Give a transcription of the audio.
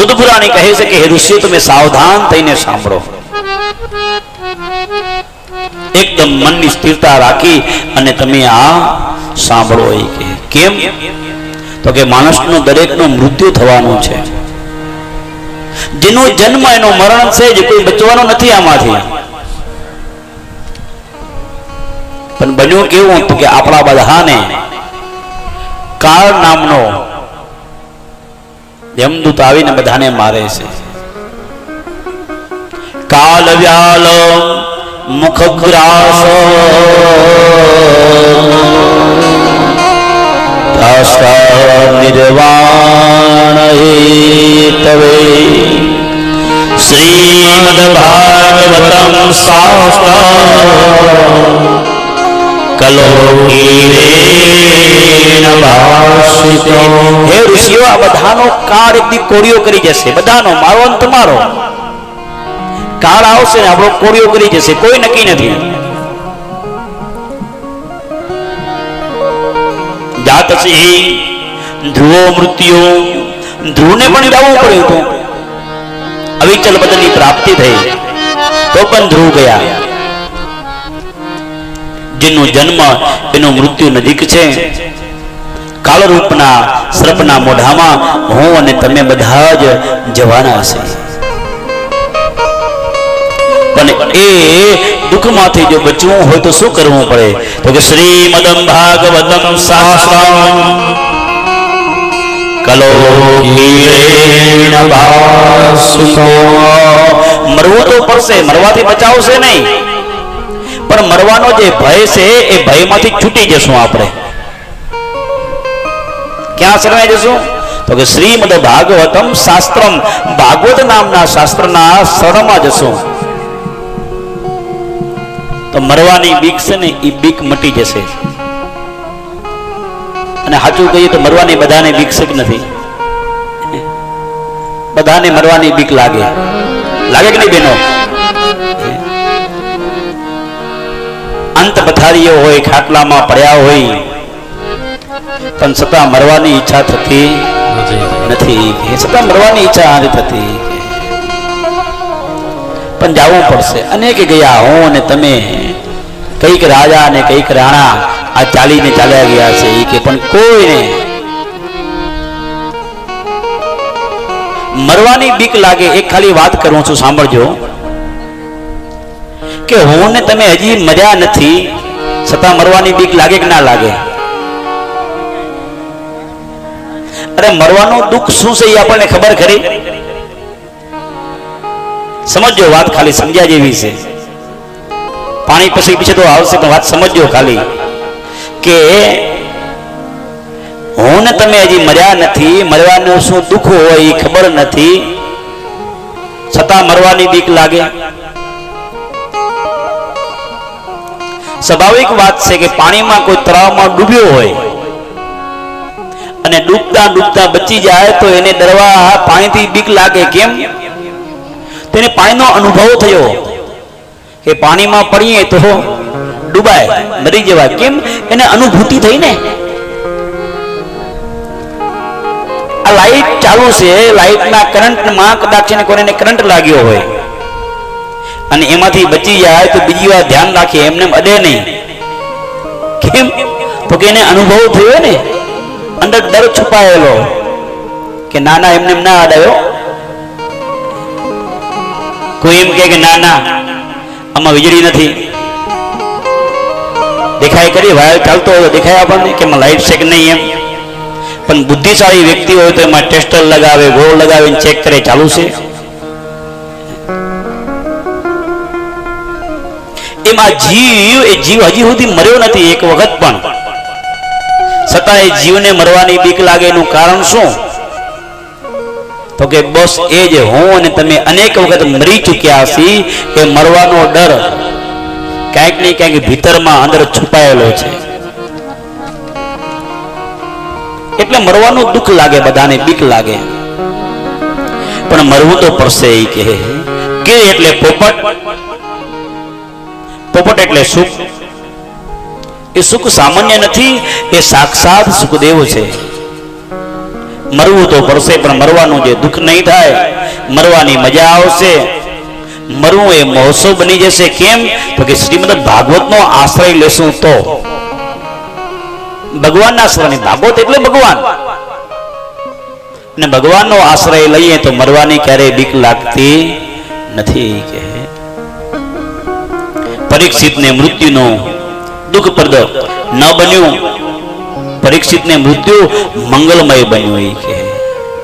સુદપુરાણી કહે છે કે, હે ઋષિ, તમે સાવધાન થઈને સાંભળો. એકદમ મનની સ્થિરતા રાખી અને તમે આ સાંભળો એ કે, કેમ? તો કે માણસનું દરેકનું મૃત્યુ થવાનું છે. જેનો જન્મ, એનો મરણ છે, જે કોઈ બચવાનો નથી આમાંથી. પણ બન્યું કેવું તો કે આપણા બધાને કાળ નામનો યમદૂત આવીને બધાને મારે છે. કાલ વ્યાલ મુખ ગ્રાસ. નિર્વાણ હેતવે. શાસ્ત્ર. કલો શાસ્ત્ર હે ઋષિઓ, આ બધાનો કાળ એક દી કોળિયો કરી જશે. બધાનો, મારો અને તમારો. કાળ આવશે ને આપણો કોળિયો કરી જશે. કોઈ નક્કી નથી. જાત ધ્રુવો મૃત્યુ ધ્રુવને પણ લાવવું પડ્યું હતું. અવિચલ બદલની પ્રાપ્તિ થઈ. તો પણ ધ્રુવ ગયા. જેનો જન્મ, એનો મૃત્યુ નજીક છે. કાળરૂપના, સર્પના મોઢામાં હું અને તમે બધા જ જવાના હશે પણ એ દુઃખમાંથી જો બચવું હોય તો શું કરવું પડે? તો કે શ્રીમદમ ભાગવતમ શાસ્ત્રમ. કલો મરવું તો પડશે, મરવાથી બચાવશે નહીં. પણ મરવાનો જે ભય છે, એ ભયમાંથી છૂટી જશું આપણે. ક્યાં શરણાઈ જશું? તો કે શ્રીમદ ભાગવતમ શાસ્ત્રમ, ભાગવત નામના શાસ્ત્રના શરણમાં જશું. તો મરવાની બીક છે ને એ બીક મટી જશે. અને સાચું કહીએ તો મરવાની બધાને બીક છે કે નથી? બધાને મરવાની બીક લાગે. લાગે કે નહીં બેનો? અંત પથારીઓ હોય, ખાટલામાં પડ્યા હોય પણ છતાં મરવાની ઈચ્છા થતી નથી. કે છતાં મરવાની ઈચ્છા નથી થતી. પણ જવું પડશે. અનેક ગયા હું અને તમે. કંઈક રાજા અને કંઈક રાણા આ ચાલીને ચાલ્યા ગયા છે. એ કે પણ કોઈને મરવાની બીક લાગે, એક ખાલી વાત કરું છું, સાંભળજો. કે હું ને તમે હજી મર્યા નથી. છતાં મરવાની બીક લાગે કે ના લાગે? અરે મરવાનું દુઃખ શું છે એ આપણને ખબર ખરી? સમજો વાત ખાલી સમજ્યા જેવી છે. પાણી પછી પીછે તો આવશે તો વાત સમજજો ખાલી કે હું ને તમે હજી મર્યા નથી, મરવાનું શું દુઃખ હોય એ ખબર નથી. છતાં મરવાની બીક લાગે. સ્વાભાવિક વાત છે કે પાણીમાં કોઈ તળાવમાં ડૂબ્યો હોય અને ડૂબતા ડૂબતા બચી જાય તો એને ડરવા પાણીથી બીક લાગે. કેમ? તેને પાણીનો અનુભવ થયો કે પાણીમાં પડીએ તો ડૂબાય, મરી જવાય. કેમ? એને અનુભૂતિ થઈ ને? આ લાઈટ ચાલુ છે, લાઈટના કરંટમાં કદાચ એને કોઈને કરંટ લાગ્યો હોય અને એમાંથી બચી જાય તો બીજી વાર ધ્યાન રાખીએ. એમને એમ અડે નહીં. કેમ? તો કે એને અનુભવ થયો ને? અંદર ડર છુપાયેલો. કે ના ના એમને એમ ના અડાયો? કોઈ એમ કે ના ના આમાં વીજળી નથી. દેખાય કરી વાયર ચાલતો હોય દેખાય આપણને કે એમાં લાઈટ છે કે નહીં એમ. પણ બુદ્ધિશાળી વ્યક્તિ હોય તો એમાં ટેસ્ટર લગાવે ગોળ લગાવીને ચેક કરે, ચાલુ છે. એમાં જીવ, એ જીવ હજી સુધી મર્યો નથી, એક વખત પણ. છતાં એ જીવને મરવાની બીક લાગે એનું કારણ શું? તો કે બસ એ જ હું અને તમે અનેક વખત મરી ચૂક્યા છી એ મરવાનો ડર ક્યાંક ને ક્યાંક ભીતરમાં અંદર છુપાયેલો છે. એટલે મરવાનું દુઃખ લાગે, બધાને બીક લાગે. પણ મરવું તો પડશે એ કહે કે એટલે પોપટ? પોપટ એટલે સુખ એ સુખ સામાન્ય નથી, એ સાક્ષાત સુખદેવ છે. મરવું તો પડશે, પણ મરવાનું જે દુઃખ નહીં થાય, મરવાની મજા આવશે. મરવું એ મહોત્સવ બની જશે. કેમ? તો કે શ્રીમદ ભાગવતનો આશ્રય લેશું તો. ભગવાનના આશ્રય ભાગવત એટલે ભગવાન. અને ભગવાનનો આશ્રય લઈએ તો મરવાની ક્યારેય બીક લાગતી નથી કે પરીક્ષિતને મૃત્યુનું દુઃખપ્રદ ન બન્યું. પરીક્ષિતને મૃત્યુ મંગલમય બન્યું એ કે